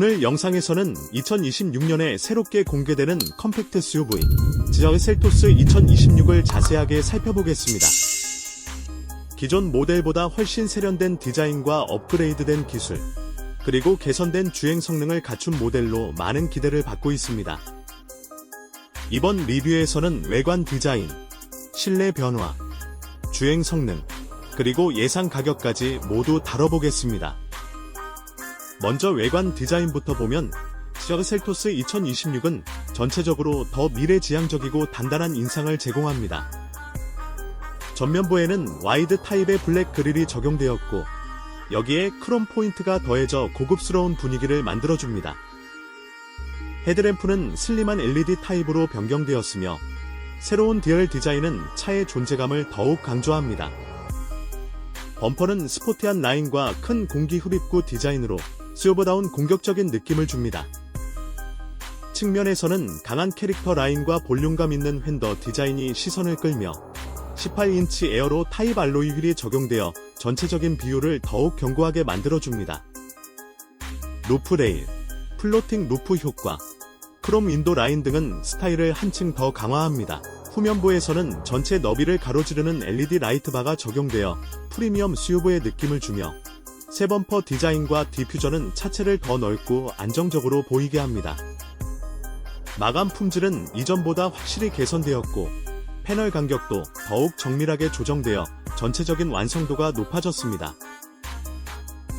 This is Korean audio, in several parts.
오늘 영상에서는 2026년에 새롭게 공개되는 컴팩트 SUV 지저의 셀토스 2026을 자세하게 살펴보겠습니다. 기존 모델보다 훨씬 세련된 디자인과 업그레이드된 기술, 그리고 개선된 주행 성능을 갖춘 모델로 많은 기대를 받고 있습니다. 이번 리뷰에서는 외관 디자인, 실내 변화, 주행 성능, 그리고 예상 가격까지 모두 다뤄보겠습니다. 먼저 외관 디자인부터 보면 지저 셀토스 2026은 전체적으로 더 미래지향적이고 단단한 인상을 제공합니다. 전면부에는 와이드 타입의 블랙 그릴이 적용되었고 여기에 크롬 포인트가 더해져 고급스러운 분위기를 만들어줍니다. 헤드램프는 슬림한 LED 타입으로 변경되었으며 새로운 디얼 디자인은 차의 존재감을 더욱 강조합니다. 범퍼는 스포티한 라인과 큰 공기 흡입구 디자인으로 수요보다운 공격적인 느낌을 줍니다. 측면에서는 강한 캐릭터 라인과 볼륨감 있는 휀더 디자인이 시선을 끌며 18인치 에어로 타입 알로이 휠이 적용되어 전체적인 비율을 더욱 견고하게 만들어줍니다. 루프 레일, 플로팅 루프 효과, 크롬 인도 라인 등은 스타일을 한층 더 강화합니다. 후면부에서는 전체 너비를 가로지르는 LED 라이트바가 적용되어 프리미엄 SUV의 느낌을 주며 새 범퍼 디자인과 디퓨저는 차체를 더 넓고 안정적으로 보이게 합니다. 마감 품질은 이전보다 확실히 개선되었고 패널 간격도 더욱 정밀하게 조정되어 전체적인 완성도가 높아졌습니다.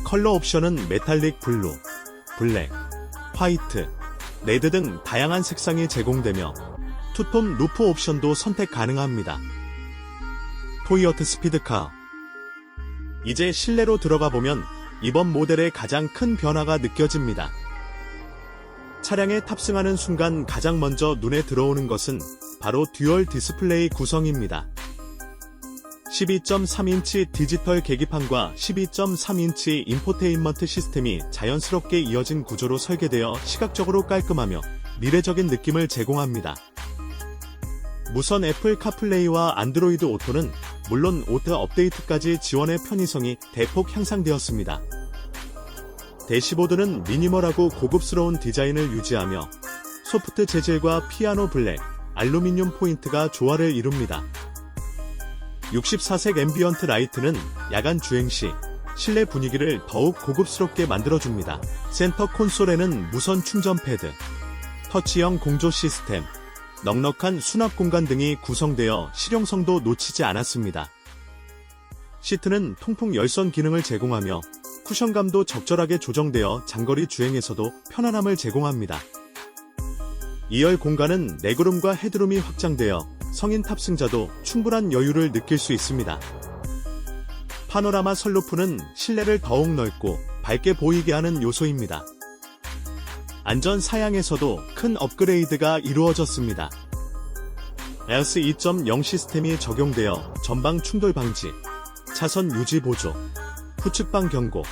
컬러 옵션은 메탈릭 블루, 블랙, 화이트, 레드 등 다양한 색상이 제공되며 투톤 루프 옵션도 선택 가능합니다. 토이어트 스피드카 이제 실내로 들어가 보면 이번 모델의 가장 큰 변화가 느껴집니다. 차량에 탑승하는 순간 가장 먼저 눈에 들어오는 것은 바로 듀얼 디스플레이 구성입니다. 12.3인치 디지털 계기판과 12.3인치 인포테인먼트 시스템이 자연스럽게 이어진 구조로 설계되어 시각적으로 깔끔하며 미래적인 느낌을 제공합니다. 무선 애플 카플레이와 안드로이드 오토는 물론 오토 업데이트까지 지원의 편의성이 대폭 향상되었습니다. 대시보드는 미니멀하고 고급스러운 디자인을 유지하며 소프트 재질과 피아노 블랙, 알루미늄 포인트가 조화를 이룹니다. 64색 앰비언트 라이트는 야간 주행 시 실내 분위기를 더욱 고급스럽게 만들어줍니다. 센터 콘솔에는 무선 충전 패드, 터치형 공조 시스템, 넉넉한 수납 공간 등이 구성되어 실용성도 놓치지 않았습니다. 시트는 통풍 열선 기능을 제공하며 쿠션감도 적절하게 조정되어 장거리 주행에서도 편안함을 제공합니다. 2열 공간은 레그룸과 헤드룸이 확장되어 성인 탑승자도 충분한 여유를 느낄 수 있습니다. 파노라마 선루프는 실내를 더욱 넓고 밝게 보이게 하는 요소입니다. 안전 사양에서도 큰 업그레이드가 이루어졌습니다. 에어스 2.0 시스템이 적용되어 전방 충돌 방지, 차선 유지 보조, 후측방 경고,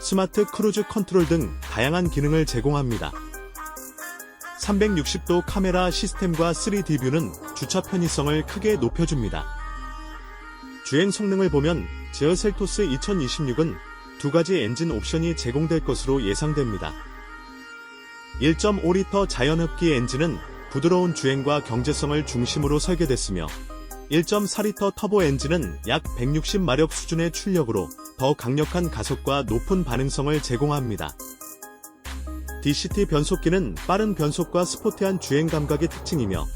스마트 크루즈 컨트롤 등 다양한 기능을 제공합니다. 360도 카메라 시스템과 3D 뷰는 주차 편의성을 크게 높여줍니다. 주행 성능을 보면 제어 셀토스 2026은 두 가지 엔진 옵션이 제공될 것으로 예상됩니다. 1.5리터 자연흡기 엔진은 부드러운 주행과 경제성을 중심으로 설계됐으며 1.4리터 터보 엔진은 약 160마력 수준의 출력으로 더 강력한 가속과 높은 반응성을 제공합니다. DCT 변속기는 빠른 변속과 스포티한 주행 감각이 특징이며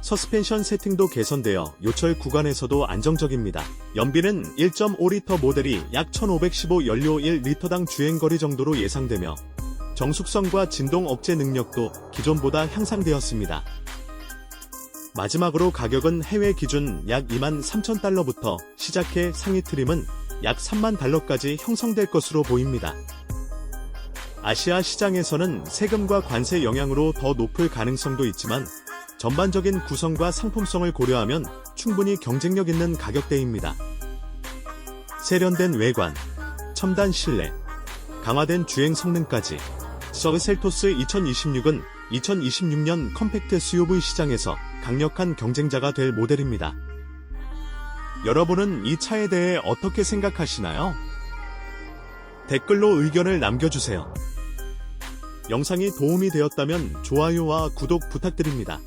서스펜션 세팅도 개선되어 요철 구간에서도 안정적입니다. 연비는 1.5리터 모델이 약 1515 연료 1리터당 주행거리 정도로 예상되며 정숙성과 진동 억제 능력도 기존보다 향상되었습니다. 마지막으로 가격은 해외 기준 약 2만 3천 달러부터 시작해 상위 트림은 약 3만 달러까지 형성될 것으로 보입니다. 아시아 시장에서는 세금과 관세 영향으로 더 높을 가능성도 있지만 전반적인 구성과 상품성을 고려하면 충분히 경쟁력 있는 가격대입니다. 세련된 외관, 첨단 실내, 강화된 주행 성능까지 서브 셀토스 2026은 2026년 컴팩트 SUV 시장에서 강력한 경쟁자가 될 모델입니다. 여러분은 이 차에 대해 어떻게 생각하시나요? 댓글로 의견을 남겨주세요. 영상이 도움이 되었다면 좋아요와 구독 부탁드립니다.